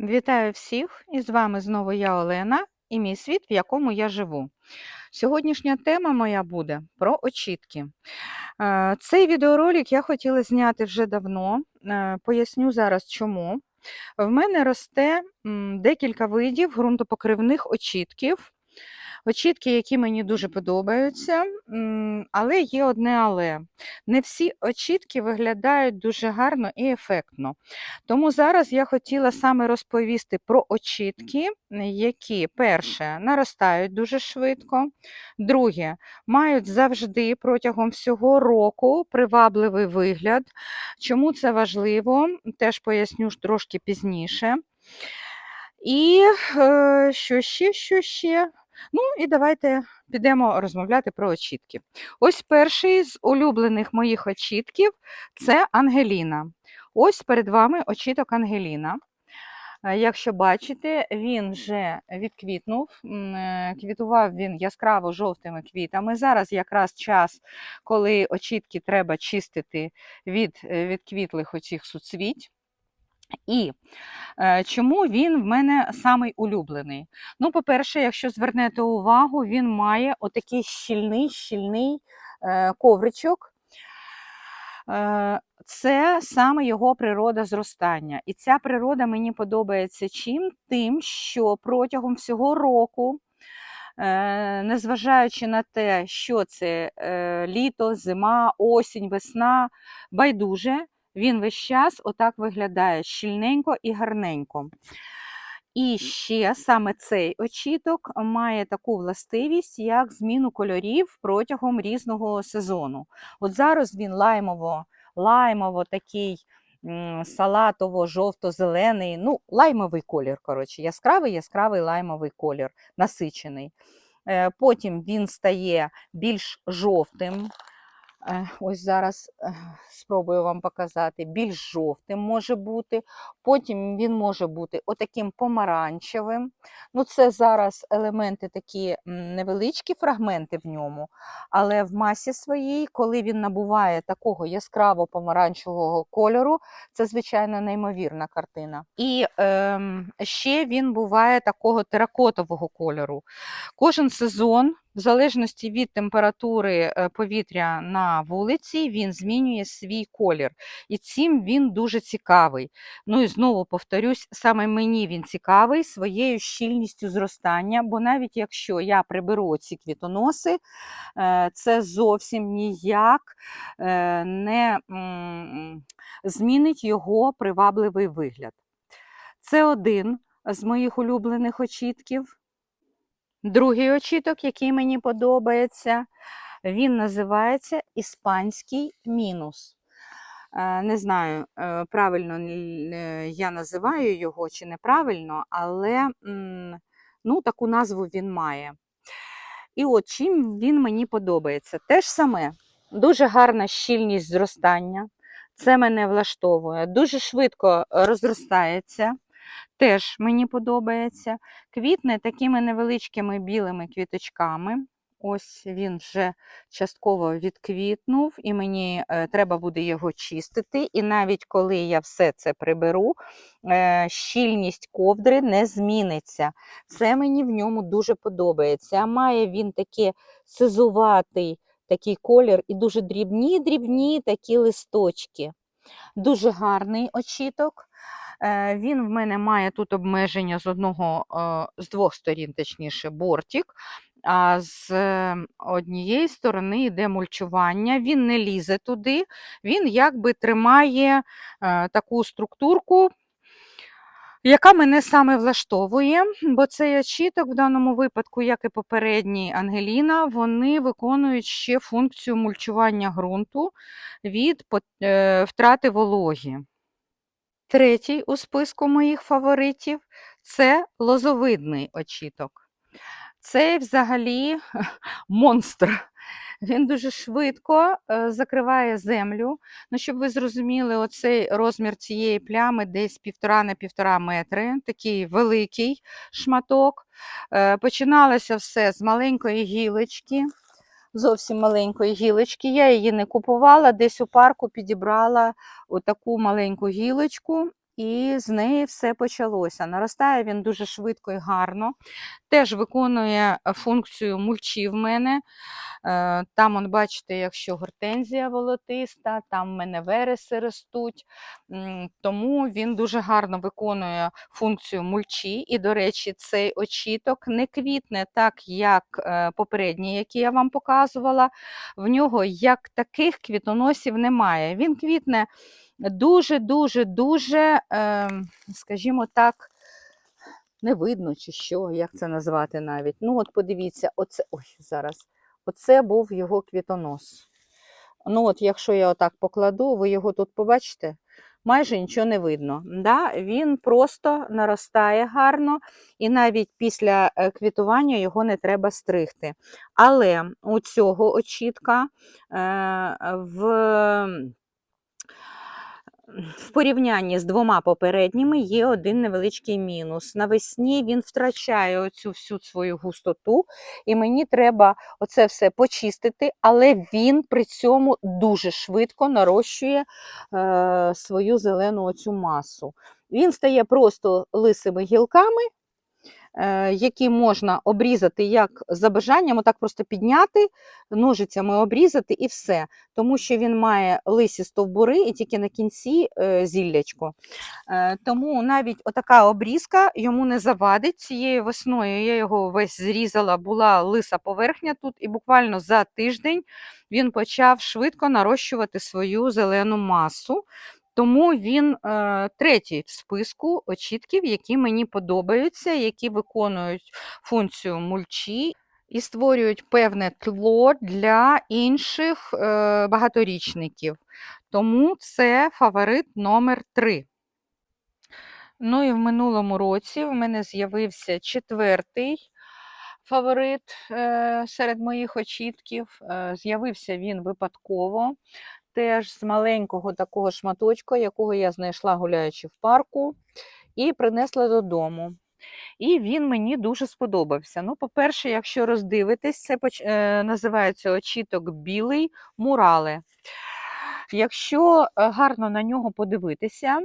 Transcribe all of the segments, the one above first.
Вітаю всіх! І з вами знову я Олена і мій світ, в якому я живу. Сьогоднішня тема моя буде про очітки. Е, Цей відеоролик я хотіла зняти вже давно. Е, Поясню зараз чому. В мене росте декілька видів ґрунтопокривних очітків. Очітки, які мені дуже подобаються, але є одне але. Не всі очітки виглядають дуже гарно і ефектно. Тому зараз я хотіла саме розповісти про очітки, які, перше, наростають дуже швидко, друге, мають завжди протягом всього року привабливий вигляд. Чому це важливо, теж поясню трошки пізніше. І е, що ще, що ще? Ну і давайте підемо розмовляти про очітки. Ось перший з улюблених моїх очітків це Ангеліна. Ось перед вами очіток Ангеліна. Е, Якщо бачите, він вже відквітнув, е, квітував він яскраво жовтими квітами. Зараз якраз час, коли очітки треба чистити від е, відквітлих оцих суцвіть. І е, чому він в мене самий улюблений? Ну, по-перше, якщо звернете увагу, він має отакий щільний, щільний е, ковричок. Е, це саме його природа зростання. І ця природа мені подобається чим? Тим, що протягом всього року, незважаючи на те, що це літо, зима, осінь, весна, байдуже, він весь час отак виглядає щільненько і гарненько. І ще саме цей очіток має таку властивість, як зміну кольорів протягом різного сезону. От зараз він лаймово, лаймово такий салатово-жовто-зелений, ну, лаймовий колір, коротше, яскравий, яскравий лаймовий колір, насичений. Е, Потім він стає більш жовтим. Е, Ось зараз е, спробую вам показати, більш жовтим може бути. Потім він може бути отаким помаранчевим. Ну, Це зараз елементи такі невеличкі фрагменти в ньому, але в масі своїй, коли він набуває такого яскраво помаранчевого кольору, це, звичайно, неймовірна картина. І ем, ще він буває такого теракотового кольору. Кожен сезон. В залежності від температури е, повітря на вулиці, він змінює свій колір. І цим він дуже цікавий. Ну і знову повторюсь, саме мені він цікавий своєю щільністю зростання, бо навіть якщо я приберу ці квітоноси, е, це зовсім ніяк е, не змінить його привабливий вигляд. Це один з моїх улюблених очітків. Другий очіток, який мені подобається, він називається Іспанський мінус. Е, Не знаю, е, правильно е, я називаю його чи неправильно, але ну, таку назву він має. І от чим він мені подобається. Те ж саме, дуже гарна щільність зростання. Це мене влаштовує. Дуже швидко розростається. Теж мені подобається. Квітне такими невеличкими білими квіточками. Ось він вже частково відквітнув, і мені е, треба буде його чистити. І навіть коли я все це приберу, е, щільність ковдри не зміниться. Це мені в ньому дуже подобається. А має він такий сизуватий такий колір і дуже дрібні-дрібні такі листочки. Дуже гарний очіток. Е, Він в мене має тут обмеження з одного, е, з двох сторін, точніше, бортик. А з е, однієї сторони йде мульчування, він не лізе туди, він якби тримає е, таку структурку, яка мене саме влаштовує, бо цей очіток в даному випадку, як і попередній Ангеліна, вони виконують ще функцію мульчування ґрунту від втрати вологі. Третій у списку моїх фаворитів це лозовидний очіток. Цей взагалі монстр. Він дуже швидко е, закриває землю. Ну, щоб ви зрозуміли, оцей розмір цієї плями десь півтора на півтора метри, такий великий шматок. Е, Починалося все з маленької гілочки, зовсім маленької гілочки. Я її не купувала, десь у парку підібрала отаку маленьку гілочку і з неї все почалося. Наростає він дуже швидко і гарно. Теж виконує е, функцію мульчі в мене. Е, Там, он, бачите, якщо гортензія волотиста, там в мене вереси ростуть. Тому він дуже гарно виконує функцію мульчі. І, до речі, цей очіток не квітне так, як е, попередній, який я вам показувала. В нього як таких квітоносів немає. Він квітне дуже-дуже, дуже, ем, скажімо так, не видно чи що, як це назвати навіть. Ну, от подивіться, оце, ой, зараз, оце був його квітонос. Ну, от, якщо я отак покладу, ви його тут побачите, майже нічого не видно. Да? Він просто наростає гарно, і навіть після е, квітування його не треба стригти. Але у цього очітка е, в в порівнянні з двома попередніми є один невеличкий мінус. Навесні він втрачає оцю всю свою густоту, і мені треба оце все почистити, але він при цьому дуже швидко нарощує е, свою зелену оцю масу. Він стає просто лисими гілками, які можна обрізати як за бажанням, отак просто підняти, ножицями обрізати і все. Тому що він має лисі стовбури і тільки на кінці е, зіллячко. Е, тому навіть отака обрізка йому не завадить. Цією весною я його весь зрізала, була лиса поверхня тут, і буквально за тиждень він почав швидко нарощувати свою зелену масу. Тому він е, третій в списку очітків, які мені подобаються, які виконують функцію мульчі і створюють певне тло для інших е, багаторічників. Тому це фаворит номер 3. Ну і в минулому році в мене з'явився четвертий фаворит е, серед моїх очітків. Е, з'явився він випадково теж з маленького такого шматочка, якого я знайшла гуляючи в парку, і принесла додому. І він мені дуже сподобався. Ну, по-перше, якщо роздивитись, це е, називається очіток білий мурале. Якщо е, гарно на нього подивитися,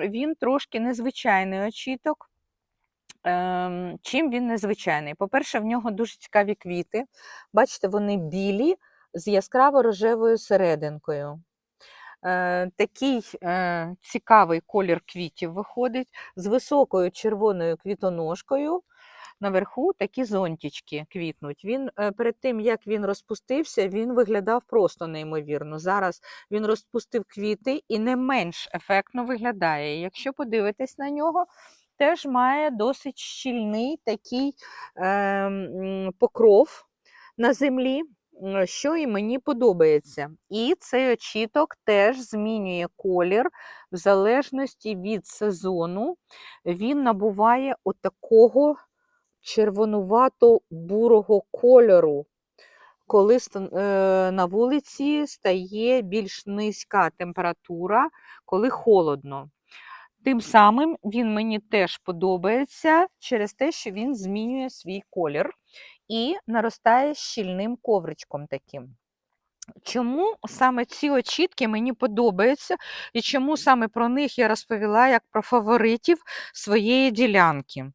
він трошки незвичайний очіток. Ем, чим він незвичайний? По-перше, в нього дуже цікаві квіти. Бачите, вони білі з яскраво рожевою серединкою. Е, Такий е, цікавий колір квітів виходить з високою червоною квітоножкою. Наверху такі зонтічки квітнуть. Він е, перед тим, як він розпустився, він виглядав просто неймовірно. Зараз він розпустив квіти і не менш ефектно виглядає. Якщо подивитись на нього, теж має досить щільний такий е, покров на землі що і мені подобається. І цей очіток теж змінює колір в залежності від сезону. Він набуває отакого червонувато-бурого кольору. Коли е, на вулиці стає більш низька температура, коли холодно. Тим самим він мені теж подобається через те, що він змінює свій колір і наростає щільним ковричком таким. Чому саме ці очітки мені подобаються, і чому саме про них я розповіла як про фаворитів своєї ділянки?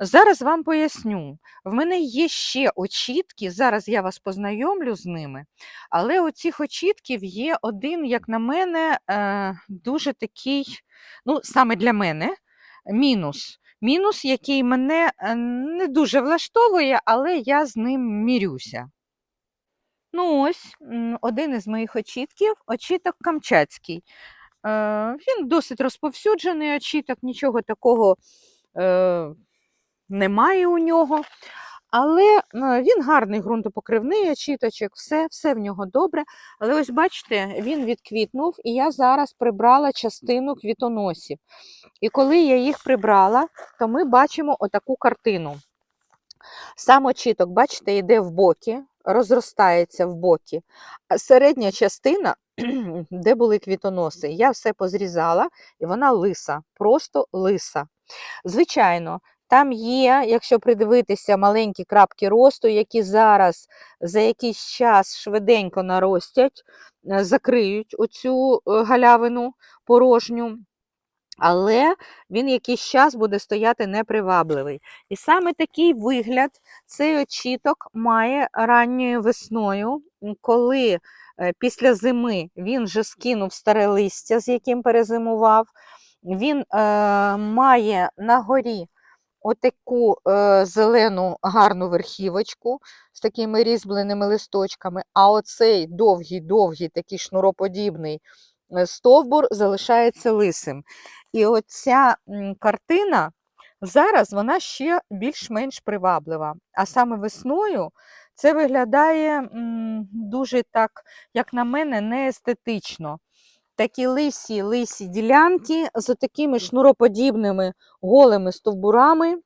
Зараз вам поясню. В мене є ще очітки, зараз я вас познайомлю з ними, але у цих очітків є один, як на мене, е, дуже такий, ну, саме для мене, мінус. Мінус, який мене е, не дуже влаштовує, але я з ним мірюся. Ну, ось один із моїх очітків очіток Камчатський. Е, Він досить розповсюджений очіток, нічого такого е, немає у нього. Але е, він гарний ґрунтопокривний очіточок, все все в нього добре. Але ось бачите, він відквітнув, і я зараз прибрала частину квітоносів. І коли я їх прибрала, то ми бачимо отаку картину. Сам очіток, бачите, йде в боки, розростається в боки. А середня частина, де були квітоноси, я все позрізала, і вона лиса, просто лиса. Звичайно, там є, якщо придивитися, маленькі крапки росту, які зараз за якийсь час швиденько наростять, е, закриють оцю е, галявину порожню. але він якийсь час буде стояти непривабливий. І саме такий вигляд цей очіток має ранньою весною, коли е, після зими він вже скинув старе листя, з яким перезимував. Він е, має на горі отаку е, зелену гарну верхівочку з такими різьбленими листочками, а оцей довгий-довгий, такий шнуроподібний е, стовбур залишається лисим. І оця картина зараз вона ще більш-менш приваблива. А саме весною це виглядає м, дуже так, як на мене, неестетично. Такі лисі лисі ділянки з такими шнуроподібними голими стовбурами,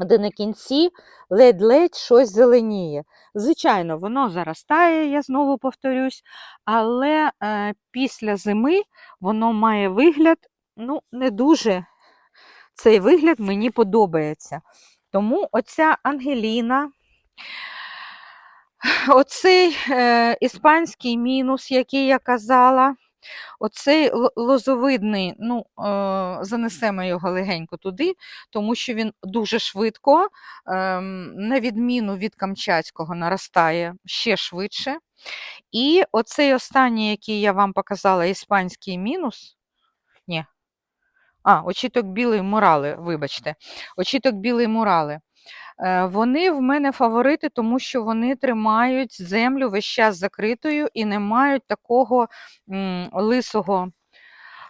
де на кінці ледь-ледь щось зеленіє. Звичайно, воно заростає, я знову повторюсь, але е, після зими воно має вигляд, ну, не дуже цей вигляд мені подобається. Тому оця Ангеліна, оцей е, іспанський мінус, який я казала, Оцей лозовидний, ну, е, занесемо його легенько туди, тому що він дуже швидко, ем, на відміну від камчатського, наростає ще швидше. І оцей останній, який я вам показала, іспанський мінус. Ні. А, очіток білий мурали, вибачте. Очіток білий мурали. Е, Вони в мене фаворити, тому що вони тримають землю весь час закритою і не мають такого лисого,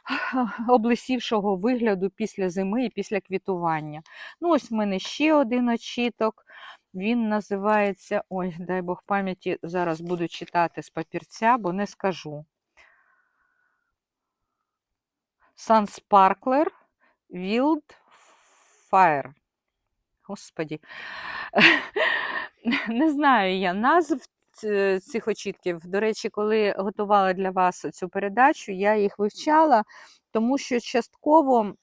облисівшого вигляду після зими і після квітування. Ну, ось в мене ще один очіток. Він називається, ой, дай Бог пам'яті, зараз буду читати з папірця, бо не скажу. Sun Sparkler Wild Fire. Господі. Не знаю я назв цих очітків. До речі, коли готувала для вас цю передачу, я їх вивчала, тому що частково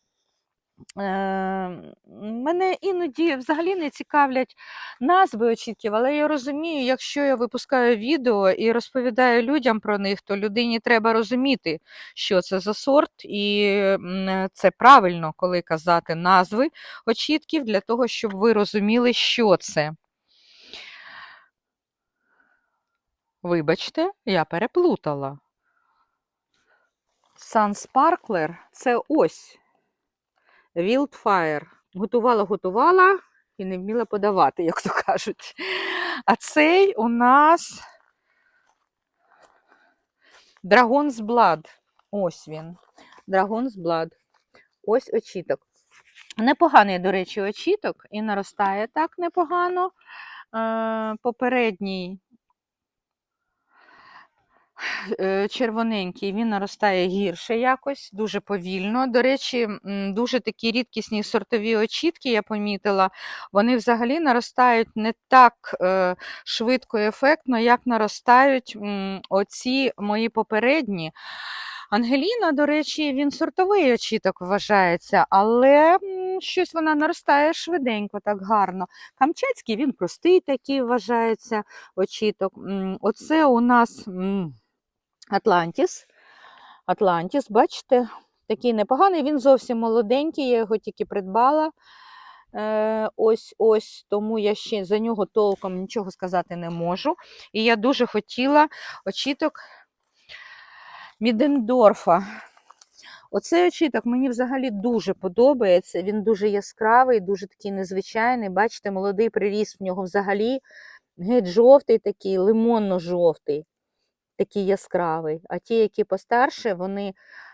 мене іноді взагалі не цікавлять назви очітків, але я розумію, якщо я випускаю відео і розповідаю людям про них, то людині треба розуміти, що це за сорт, і це правильно, коли казати назви очітків, для того, щоб ви розуміли, що це. Вибачте, я переплутала. Sun Sparkler це ось Wildfire. Готувала, готувала і не вміла подавати, як то кажуть. А цей у нас Dragon's Blood. Ось він. Dragon's Blood. Ось очіток. Непоганий, до речі, очіток і наростає так непогано. Е, Попередній червоненький, він наростає гірше якось, дуже повільно. До речі, дуже такі рідкісні сортові очітки, я помітила, вони взагалі наростають не так е, швидко і ефектно, як наростають оці мої попередні. Ангеліна, до речі, він сортовий очіток вважається, але щось вона наростає швиденько, так гарно. Камчатський він простий такий вважається очіток. Оце у нас. Атлантіс. Атлантіс, бачите, такий непоганий, він зовсім молоденький, я його тільки придбала. Е, ось ось, тому я ще за нього толком нічого сказати не можу. І я дуже хотіла очіток Мідендорфа. Оцей очіток мені взагалі дуже подобається. Він дуже яскравий, дуже такий незвичайний. Бачите, молодий приріст в нього взагалі геть жовтий такий, лимонно-жовтий такий яскравий. А ті, які постарше, вони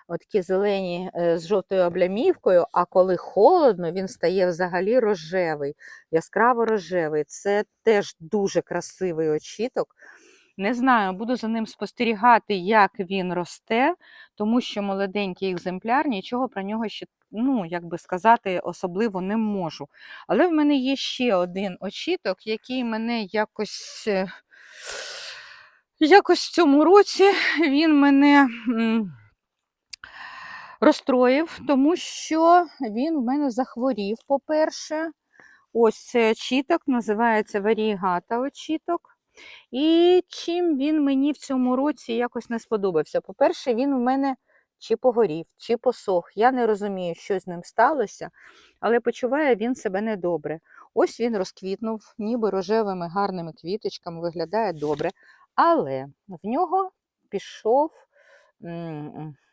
такі зелені е, з жовтою облямівкою, а коли холодно, він стає взагалі рожевий, яскраво рожевий. Це теж дуже красивий очіток. Не знаю, буду за ним спостерігати, як він росте, тому що молоденький екземпляр, нічого про нього ще, ну, як би сказати, особливо не можу. Але в мене є ще один очіток, який мене якось. Якось в цьому році він мене розстроїв, тому що він в мене захворів, по-перше. Ось цей очіток, називається варігата очіток. І чим він мені в цьому році якось не сподобався. По-перше, він в мене чи погорів, чи посох. Я не розумію, що з ним сталося, але почуває він себе недобре. Ось він розквітнув, ніби рожевими гарними квіточками, виглядає добре. Але в нього пішов,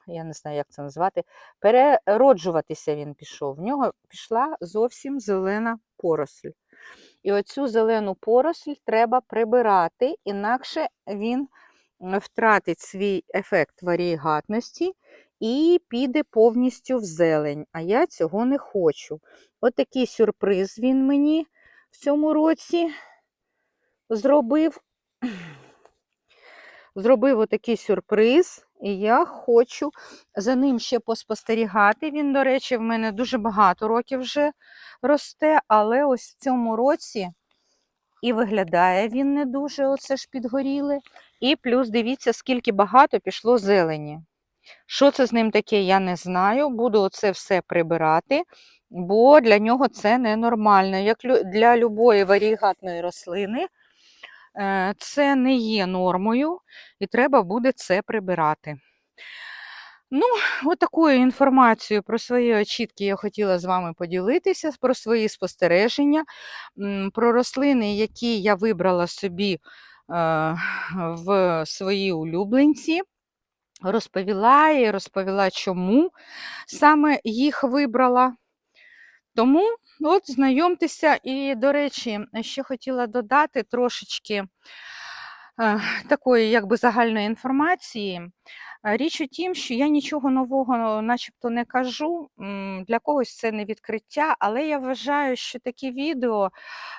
я не знаю, як це назвати, перероджуватися він пішов. В нього пішла зовсім зелена поросль. І оцю зелену поросль треба прибирати, інакше він втратить свій ефект варієгатності і піде повністю в зелень. А я цього не хочу. От сюрприз він мені в цьому році зробив. Зробив отакий сюрприз, і я хочу за ним ще поспостерігати. Він, до речі, в мене дуже багато років вже росте, але ось в цьому році і виглядає він не дуже, оце ж підгоріле. І плюс дивіться, скільки багато пішло зелені. Що це з ним таке, я не знаю. Буду оце все прибирати, бо для нього це ненормально. Як для любої варігатної рослини, це не є нормою, і треба буде це прибирати. Ну, от інформацією про свої очітки я хотіла з вами поділитися, про свої спостереження, про рослини, які я вибрала собі е, в свої улюбленці. Розповіла і розповіла, чому саме їх вибрала. Тому от знайомтеся. І, до речі, ще хотіла додати трошечки такої якби загальної інформації. Річ у тім, що я нічого нового начебто не кажу. Для когось це не відкриття, але я вважаю, що такі відео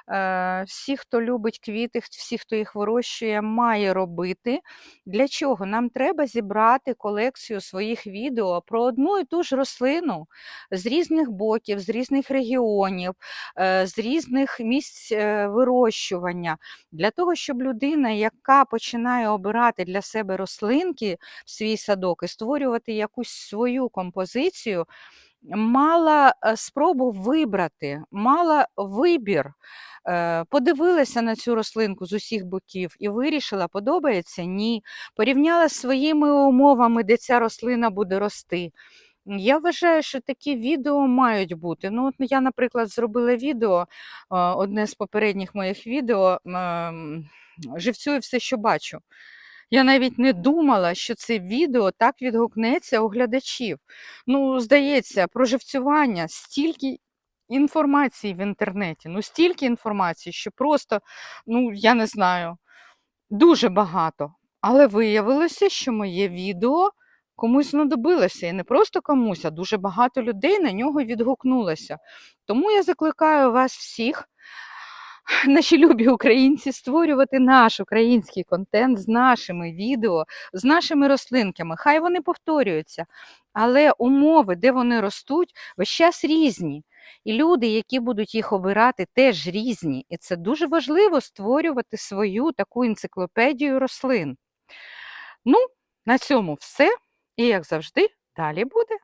е, всі, хто любить квіти, всі, хто їх вирощує, має робити. Для чого? Нам треба зібрати колекцію своїх відео про одну і ту ж рослину з різних боків, з різних регіонів, е, з різних місць е, вирощування. Для того, щоб людина, яка починає обирати для себе рослинки в свій садок і створювати якусь свою композицію, мала е, спробу вибрати, мала вибір, е, подивилася на цю рослинку з усіх боків і вирішила, подобається ні. Порівняла з своїми умовами, де ця рослина буде рости. Я вважаю, що такі відео мають бути. Ну, от я, наприклад, зробила відео, е, одне з попередніх моїх відео живцюю все, що бачу. Я навіть не думала, що це відео так відгукнеться у глядачів. Ну, здається, про живцювання стільки інформації в інтернеті, ну стільки інформації, що просто, ну, я не знаю, дуже багато. Але виявилося, що моє відео комусь знадобилося. І не просто комусь, а дуже багато людей на нього відгукнулося. Тому я закликаю вас всіх, наші любі українці, створювати наш український контент з нашими відео, з нашими рослинками. Хай вони повторюються, але умови, де вони ростуть, весь час різні. І люди, які будуть їх обирати, теж різні. І це дуже важливо створювати свою таку енциклопедію рослин. Ну, на цьому все. І як завжди, далі буде.